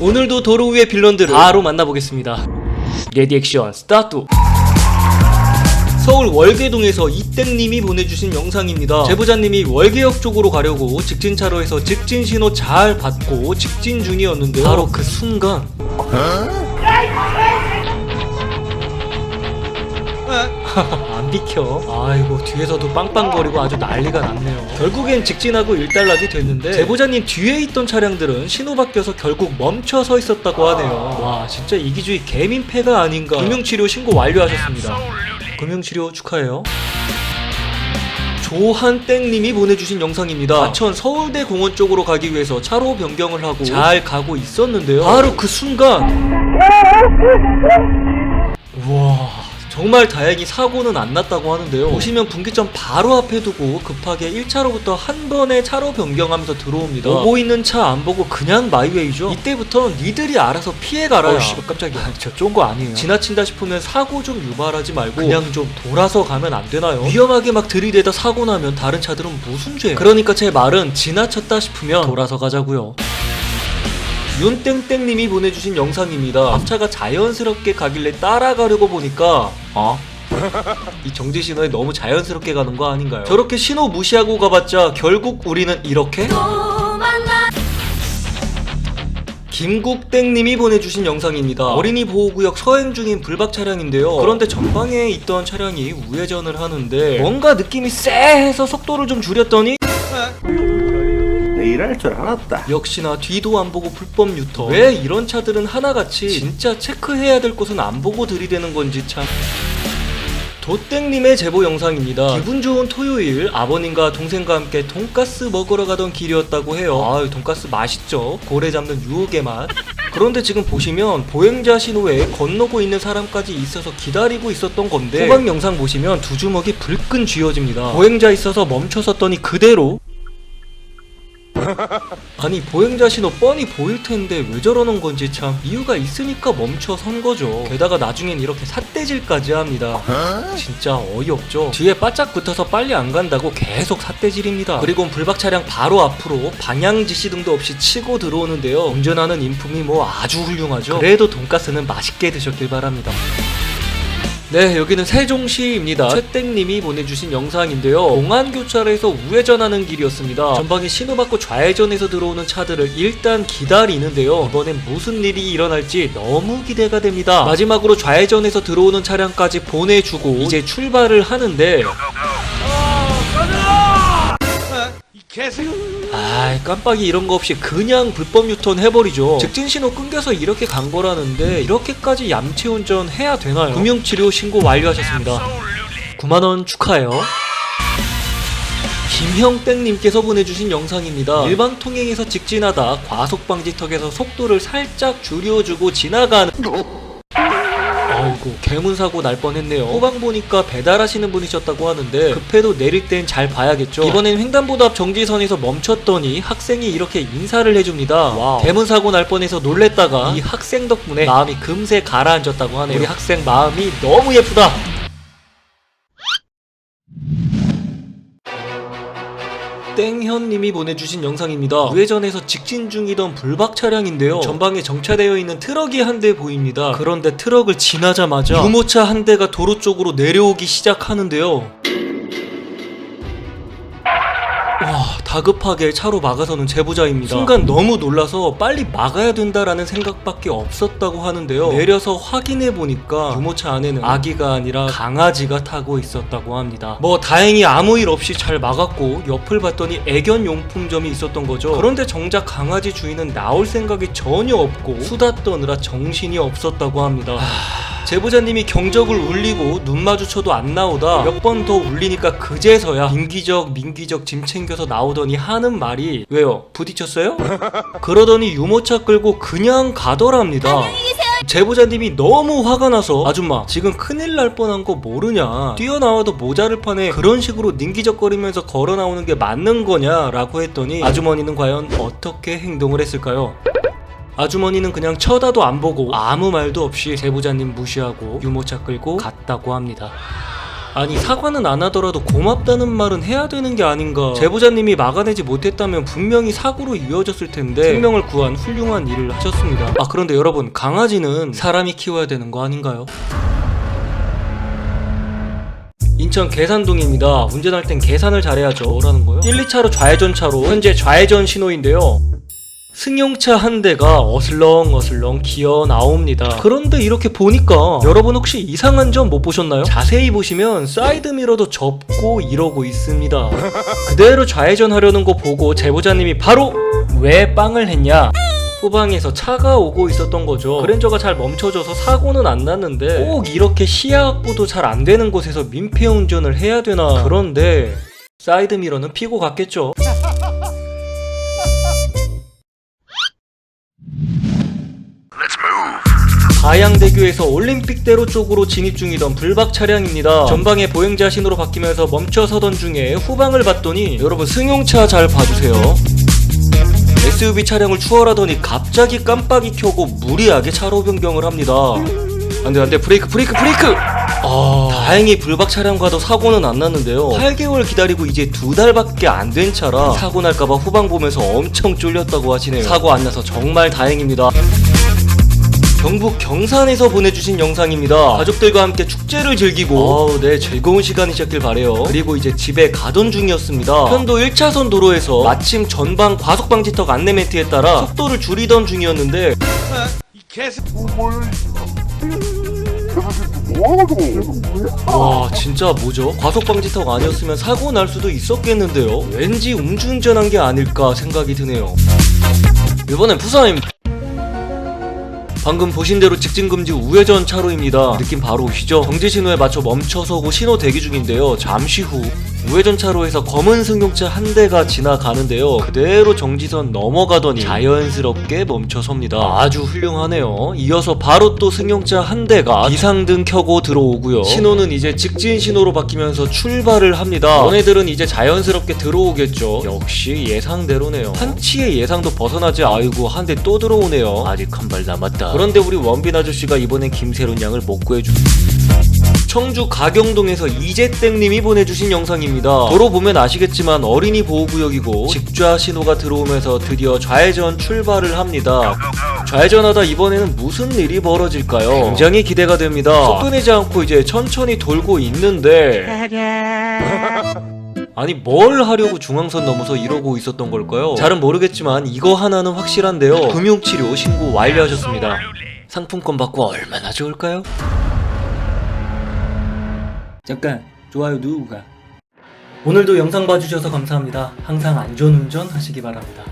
오늘도 도로 위의 빌런들을 바로 만나보겠습니다. 레디 액션 스타트! 서울 월계동에서 이땡님이 보내주신 영상입니다. 제보자님이 월계역 쪽으로 가려고 직진차로에서 직진 신호 잘 받고 직진 중이었는데요. 바로 그 순간 안 비켜. 아이고 뒤에서도 빵빵거리고 아주 난리가 났네요. 결국엔 직진하고 일단락이 됐는데 제보자님 뒤에 있던 차량들은 신호 바뀌어서 결국 멈춰 서 있었다고 하네요. 와 진짜 이기주의 개민폐가 아닌가. 금융치료 신고 완료하셨습니다. 금융치료 축하해요. 조한땡님이 보내주신 영상입니다. 하천 서울대 공원 쪽으로 가기 위해서 차로 변경을 하고 잘 가고 있었는데요. 바로 그 순간 우와 정말 다행히 사고는 안 났다고 하는데요. 보시면 분기점 바로 앞에 두고 급하게 1차로부터 한 번에 차로 변경하면서 들어옵니다. 오고 있는 차 안 보고 그냥 마이웨이죠? 이때부터 니들이 알아서 피해가라 어이씨, 깜짝이야. 저쫀거 아니에요. 지나친다 싶으면 사고 좀 유발하지 말고 그냥 좀 돌아서 가면 안 되나요? 위험하게 막 들이대다 사고 나면 다른 차들은 무슨 죄 그러니까 제 말은 지나쳤다 싶으면 돌아서 가자고요 윤땡땡님이 보내주신 영상입니다. 앞차가 자연스럽게 가길래 따라가려고 보니까 어? 이 정지 신호에 너무 자연스럽게 가는 거 아닌가요? 저렇게 신호 무시하고 가봤자 결국 우리는 이렇게? 김국땡님이 보내주신 영상입니다. 어린이 보호구역 서행 중인 불박 차량인데요. 그런데 전방에 있던 차량이 우회전을 하는데 뭔가 느낌이 쎄해서 속도를 좀 줄였더니 내 일할 줄 알았다. 역시나 뒤도 안 보고 불법 유턴. 왜 이런 차들은 하나같이 진짜 체크해야 될 곳은 안 보고 들이대는 건지 참. 도땡님의 제보 영상입니다. 기분 좋은 토요일 아버님과 동생과 함께 돈가스 먹으러 가던 길이었다고 해요. 아유 돈가스 맛있죠. 고래 잡는 유혹의 맛. 그런데 지금 보시면 보행자 신호에 건너고 있는 사람까지 있어서 기다리고 있었던 건데 후방 영상 보시면 두 주먹이 불끈 쥐어집니다. 보행자 있어서 멈춰섰더니 그대로 아니 보행자 신호 뻔히 보일 텐데 왜 저러는 건지 참 이유가 있으니까 멈춰 선 거죠. 게다가 나중엔 이렇게 삿대질까지 합니다. 진짜 어이없죠. 뒤에 바짝 붙어서 빨리 안 간다고 계속 삿대질입니다. 그리고 불박 차량 바로 앞으로 방향 지시등도 없이 치고 들어오는데요. 운전하는 인품이 뭐 아주 훌륭하죠. 그래도 돈가스는 맛있게 드셨길 바랍니다. 네, 여기는 세종시입니다. 최땡님이 보내주신 영상인데요. 공안교차로에서 우회전하는 길이었습니다. 전방에 신호받고 좌회전해서 들어오는 차들을 일단 기다리는데요. 이번엔 무슨 일이 일어날지 너무 기대가 됩니다. 마지막으로 좌회전해서 들어오는 차량까지 보내주고 이제 출발을 하는데 아이 깜빡이 이런 거 없이 그냥 불법 유턴 해버리죠 직진 신호 끊겨서 이렇게 간 거라는데 이렇게까지 얌체 운전 해야 되나요? 금융치료 신고 완료하셨습니다 9만원 축하해요 김형땡님께서 보내주신 영상입니다. 일반 통행에서 직진하다 과속 방지턱에서 속도를 살짝 줄여주고 지나가는 아이고. 개문사고 날 뻔했네요. 후방 보니까 배달하시는 분이셨다고 하는데 급해도 내릴 땐 잘 봐야겠죠. 이번엔 횡단보도 앞 정지선에서 멈췄더니 학생이 이렇게 인사를 해줍니다. 와 개문사고 날 뻔해서 놀랬다가 이 학생 덕분에 마음이 금세 가라앉았다고 하네요. 우리 학생 마음이 너무 예쁘다 땡현님이 보내주신 영상입니다. 우회전에서 직진 중이던 불박 차량인데요. 전방에 정차되어 있는 트럭이 한 대 보입니다. 그런데 트럭을 지나자마자 유모차 한 대가 도로 쪽으로 내려오기 시작하는데요. 다급하게 차로 막아서는 제보자입니다. 순간 너무 놀라서 빨리 막아야 된다라는 생각밖에 없었다고 하는데요. 내려서 확인해 보니까 유모차 안에는 아기가 아니라 강아지가 타고 있었다고 합니다. 뭐 다행히 아무 일 없이 잘 막았고 옆을 봤더니 애견 용품점이 있었던 거죠. 그런데 정작 강아지 주인은 나올 생각이 전혀 없고 수다 떠느라 정신이 없었다고 합니다. 제보자님이 경적을 울리고 눈 마주쳐도 안 나오다 몇 번 더 울리니까 그제서야 민기적 민기적 짐 챙겨서 나오더니 하는 말이 왜요? 부딪혔어요? 그러더니 유모차 끌고 그냥 가더랍니다. 제보자님이 너무 화가 나서 아줌마 지금 큰일 날 뻔한 거 모르냐? 뛰어나와도 모자를 파네. 그런 식으로 닌기적거리면서 걸어 나오는 게 맞는 거냐 라고 했더니 아주머니는 과연 어떻게 행동을 했을까요? 아주머니는 그냥 쳐다도 안 보고 아무 말도 없이 제보자님 무시하고 유모차 끌고 갔다고 합니다. 아니 사과는 안 하더라도 고맙다는 말은 해야 되는 게 아닌가 제보자님이 막아내지 못했다면 분명히 사고로 이어졌을 텐데 생명을 구한 훌륭한 일을 하셨습니다 아 그런데 여러분 강아지는 사람이 키워야 되는 거 아닌가요? 인천 계산동입니다. 운전할 땐 계산을 잘해야죠. 뭐라는 거요? 1, 2차로 좌회전차로 현재 좌회전 신호인데요. 승용차 한 대가 어슬렁 어슬렁 기어 나옵니다. 그런데 이렇게 보니까 여러분 혹시 이상한 점 못 보셨나요? 자세히 보시면 사이드 미러도 접고 이러고 있습니다. 그대로 좌회전하려는 거 보고 제보자님이 바로 왜 빵을 했냐? 후방에서 차가 오고 있었던 거죠. 그랜저가 잘 멈춰져서 사고는 안 났는데 꼭 이렇게 시야 확보도 잘 안 되는 곳에서 민폐 운전을 해야 되나? 그런데 사이드 미러는 피고 갔겠죠. 가양대교에서 올림픽대로 쪽으로 진입 중이던 불박 차량입니다. 전방에 보행자 신호로 바뀌면서 멈춰 서던 중에 후방을 봤더니 여러분 승용차 잘 봐주세요. SUV 차량을 추월하더니 갑자기 깜빡이 켜고 무리하게 차로 변경을 합니다. 안돼 안돼 브레이크 브레이크 브레이크! 아 다행히 불박 차량과도 사고는 안 났는데요. 8개월 기다리고 이제 두 달밖에 안 된 차라 사고 날까봐 후방 보면서 엄청 쫄렸다고 하시네요. 사고 안 나서 정말 다행입니다. 경북 경산에서 보내주신 영상입니다. 가족들과 함께 축제를 즐기고 어우, 네 즐거운 시간이셨길 바래요. 그리고 이제 집에 가던 중이었습니다. 편도 1차선 도로에서 마침 전방 과속방지턱 안내 멘트에 따라 속도를 줄이던 중이었는데 와 진짜 뭐죠? 과속방지턱 아니었으면 사고 날 수도 있었겠는데요. 왠지 음주운전한 게 아닐까 생각이 드네요. 이번엔 부산입니다. 방금 보신 대로 직진금지 우회전 차로입니다. 느낌 바로 오시죠? 정지 신호에 맞춰 멈춰서고 신호 대기 중인데요. 잠시 후 우회전 차로에서 검은 승용차 한 대가 지나가는데요. 그대로 정지선 넘어가더니 자연스럽게 멈춰섭니다. 아주 훌륭하네요. 이어서 바로 또 승용차 한 대가 비상등 켜고 들어오고요. 신호는 이제 직진 신호로 바뀌면서 출발을 합니다. 너네들은 이제 자연스럽게 들어오겠죠. 역시 예상대로네요. 한치의 예상도 벗어나지 아이고 한 대 또 들어오네요. 아직 한 발 남았다. 그런데 우리 원빈 아저씨가 이번엔 김세론 양을 못 구해주. 청주 가경동에서 이재땡님이 보내주신 영상입니다. 도로 보면 아시겠지만 어린이 보호구역이고 직좌 신호가 들어오면서 드디어 좌회전 출발을 합니다. 좌회전하다 이번에는 무슨 일이 벌어질까요? 굉장히 기대가 됩니다. 속도 내지 않고 이제 천천히 돌고 있는데 아니 뭘 하려고 중앙선 넘어서 이러고 있었던 걸까요? 잘은 모르겠지만 이거 하나는 확실한데요. 금융치료 신고 완료하셨습니다. 상품권 받고 얼마나 좋을까요? 잠깐 좋아요 누우가 오늘도 영상 봐주셔서 감사합니다. 항상 안전운전 하시기 바랍니다.